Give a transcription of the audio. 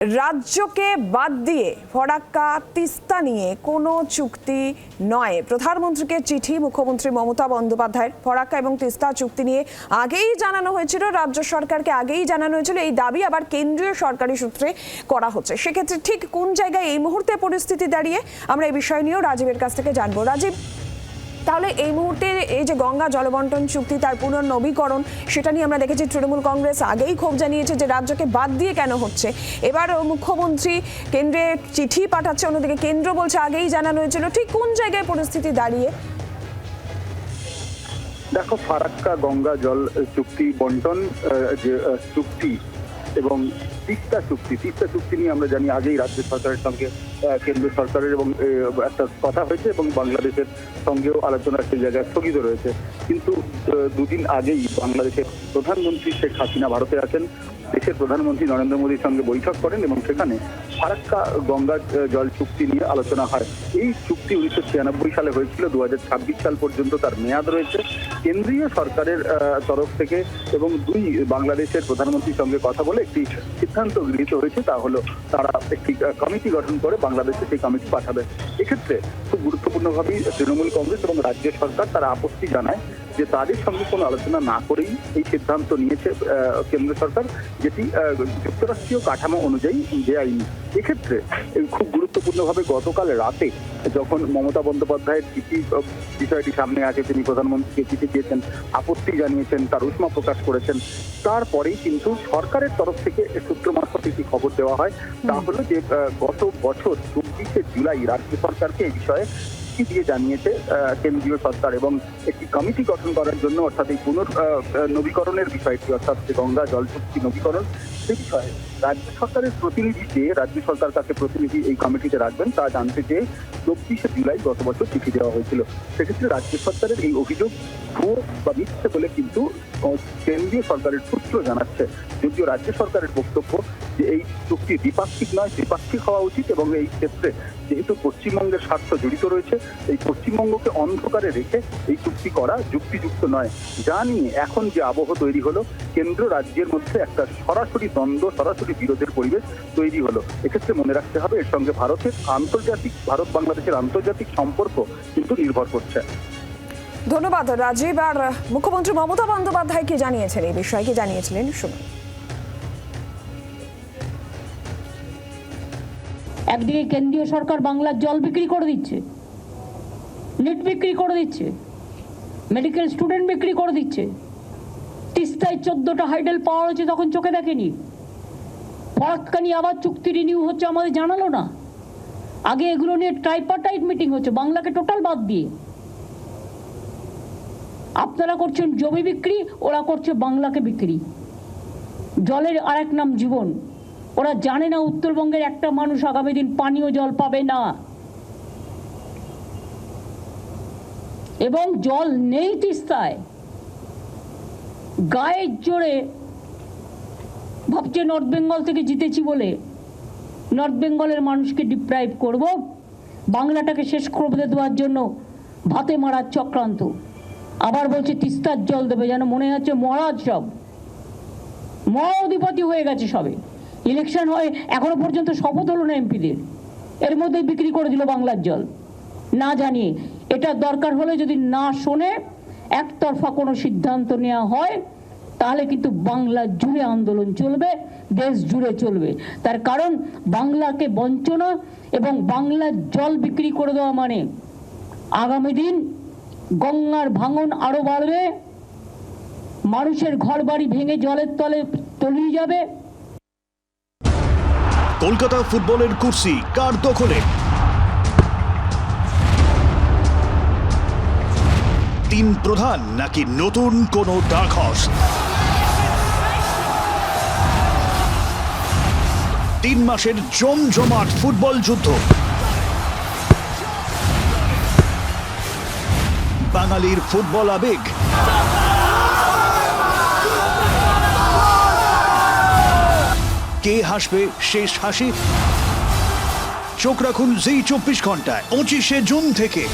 রাজ্যকে বাদ দিয়ে ফরাক্কা তিস্তা নিয়ে কোনো চুক্তি নয়। প্রধানমন্ত্রীকে চিঠি মুখ্যমন্ত্রী মমতা বন্দ্যোপাধ্যায়ের ফরাক্কা এবং তিস্তা চুক্তি নিয়ে আগেই জানানো হয়েছিল, রাজ্য সরকারকে আগেই জানানো হয়েছিল। এই দাবি আবার কেন্দ্রীয় সরকারি সূত্রে করা হচ্ছে। সেক্ষেত্রে ঠিক কোন জায়গায় এই মুহূর্তে পরিস্থিতি দাঁড়িয়ে আমরা এই বিষয় নিয়েও রাজীবের কাছ থেকে জানব। রাজীব তাহলে এই মুহূর্তে এই যে গঙ্গা জলবন্টন চুক্তি, তার পুনর্নবীকরণ, সেটা নিয়ে আমরা দেখেছি তৃণমূল কংগ্রেস আগেই ক্ষোভ জানিয়েছে যে রাজ্যকে বাদ দিয়ে কেন হচ্ছে। এবার মুখ্যমন্ত্রী কেন্দ্রে চিঠি পাঠাচ্ছে, অন্যদিকে কেন্দ্র বলছে আগেই জানানো হয়েছিল, ঠিক কোন জায়গায় পরিস্থিতি দাঁড়িয়ে? দেখো, ফারাক্কা গঙ্গা জল চুক্তি বন্টন চুক্তি এবং তিস্তা চুক্তি তিস্তা চুক্তি নিয়ে আমরা জানি আগেই রাজ্য সরকারের সঙ্গে কেন্দ্র সরকারের এবং একটা কথা হয়েছে এবং বাংলাদেশের সঙ্গেও আলোচনা সেই জায়গায় স্থগিত রয়েছে। কিন্তু দুদিন আগেই বাংলাদেশের প্রধানমন্ত্রী শেখ হাসিনা ভারতে আছেন। দেশের প্রধানমন্ত্রী নরেন্দ্র মোদীর সঙ্গে বৈঠক করেন এবং সেখানে ফারাক্কা গঙ্গা জল চুক্তি নিয়ে আলোচনা হয়। এই চুক্তি উনিশশো ছিয়ানব্বই সালে হয়েছিল। দু হাজার ছাব্বিশ সাল পর্যন্ত তার মেয়াদ রয়েছে। কেন্দ্রীয় সরকারের তরফ থেকে এবং দুই বাংলাদেশের প্রধানমন্ত্রীর সঙ্গে কথা বলে একটি সিদ্ধান্ত গৃহীত হয়েছে, তা হলো তারা একটি কমিটি গঠন করে বাংলাদেশে সেই কমিটি পাঠাবে। এক্ষেত্রে খুব গুরুত্বপূর্ণভাবেই তৃণমূল কংগ্রেস এবং রাজ্য সরকার তারা আপত্তি জানায় যে তাদের সঙ্গে কোনো আলোচনা না করেই এই সিদ্ধান্ত নিয়েছে কেন্দ্র সরকার, যেটি যুক্তরাষ্ট্রীয় কাঠামো অনুযায়ী বেআইনি। এক্ষেত্রে খুব গুরুত্বপূর্ণভাবে গতকাল রাতে যখন মমতা বন্দ্যোপাধ্যায়ের চিঠি বিষয়টি সামনে আছে, তিনি প্রধানমন্ত্রীকে চিঠি দিয়েছেন, আপত্তি জানিয়েছেন, তার উষ্মা প্রকাশ করেছেন, তারপরেই কিন্তু সরকারের তরফ থেকে সূত্র মারফত একটি খবর দেওয়া হয়। তা হলো যে গত বছর চব্বিশে জুলাই রাজ্য সরকারকে এই বিষয়ে চিঠি দিয়ে জানিয়েছে কেন্দ্রীয় সরকার এবং একটি কমিটি গঠন করার জন্য, অর্থাৎ এই পুনর নবীকরণের বিষয়টি, অর্থাৎ যে গঙ্গা জল চুক্তি নবীকরণ সে বিষয়ে রাজ্য সরকারের প্রতিনিধি যে রাজ্য সরকার তাকে প্রতিনিধি এই কমিটিতে রাখবেন, তা জানতে চেয়ে চব্বিশে জুলাই গত বছর চিঠি দেওয়া হয়েছিল। সেক্ষেত্রে রাজ্য সরকারের এই অভিযোগ ভুয়ো বা মিথ্যে বলে কিন্তু কেন্দ্রীয় সরকারের সূত্র জানাচ্ছে। যদিও রাজ্য সরকারের বক্তব্য যে এই চুক্তি দ্বিপাক্ষিক নয় দ্বিপাক্ষিক হওয়া উচিত এবং এই ক্ষেত্রে যেহেতু পশ্চিমবঙ্গের স্বার্থ জড়িত রয়েছে, এই পশ্চিমবঙ্গকে অন্ধকারে রেখে এই চুক্তি করা যুক্তিযুক্ত নয়। যা নিয়ে এখন যে আবহ তৈরি হলো, কেন্দ্র রাজ্যের মধ্যে একটা সরাসরি দ্বন্দ্ব, সরাসরি বিরোধের পরিবেশ তৈরি হলো। এক্ষেত্রে মনে রাখতে হবে, এর সঙ্গে ভারতের আন্তর্জাতিক, ভারত বাংলাদেশের আন্তর্জাতিক সম্পর্ক কিন্তু নির্ভর করছে। ধন্যবাদ রাজীব। আর মুখ্যমন্ত্রী মমতা বন্দ্যোপাধ্যায় কি জানিয়েছেন? এই বিষয়ে কি জানিয়েছিলেন? শুনুন। একদিকে কেন্দ্রীয় সরকার বাংলার জল বিক্রি করে দিচ্ছে, নেট বিক্রি করে দিচ্ছে মেডিকেল স্টুডেন্ট বিক্রি করে দিচ্ছে। তিস্তায় চোদ্দোটা হাইডেল পাওয়া হয়েছে তখন চোখে দেখেনি। ফরাক্কা নিয়ে আবার চুক্তি রিনিউ হচ্ছে আমাদের জানালো না। আগে এগুলো নিয়ে ট্রাইপার্টাইট মিটিং হচ্ছে, বাংলাকে টোটাল বাদ দিয়ে। আপনারা করছেন জমি বিক্রি, ওরা করছে বাংলাকে বিক্রি। জলের আরেক নাম জীবন। ওরা জানে না উত্তরবঙ্গের একটা মানুষ আগামী দিন পানীয় জল পাবে না। এবং জল নেই তিস্তায়। গায়ের জোরে ভাবছে নর্থ বেঙ্গল থেকে জিতেছি বলে। নর্থ বেঙ্গলের মানুষকে ডিপ্রাইভ করব। বাংলাটাকে শেষ করে দেওয়ার জন্য ভাতে মারার চক্রান্ত। আবার বলছে তিস্তার জল দেবে, যেন মনে হচ্ছে মহারাজ সব। মহা অধিপতি হয়ে গেছে সবে। ইলেকশন হয়, এখনও পর্যন্ত শপথ হলো না এমপিদের। এর মধ্যে বিক্রি করে দিল বাংলার জল। না জানিয়ে। এটা দরকার হলে যদি না শোনে, একতরফা কোনো সিদ্ধান্ত নেওয়া হয়, তাহলে কিন্তু বাংলা জুড়ে আন্দোলন চলবে, দেশ জুড়ে চলবে। তার কারণ, বাংলাকে বঞ্চনা এবং বাংলার জল বিক্রি করে দেওয়া মানে আগামী দিন গঙ্গার ভাঙন আরও বাড়বে, মানুষের ঘর বাড়ি ভেঙে জলের তলে তলিয়ে যাবে কলকাতা ফুটবলের কুর্সি কার দখলে? তিন প্রধান নাকি নতুন কোনো ডাকহস তিন মাসের জমজমাট ফুটবল যুদ্ধ। বাঙালির ফুটবল আবেগ। কে হাসবে শেষ হাসি? চোখ রাখুন জি চব্বিশ ঘন্টায় পঁচিশে জুন থেকে।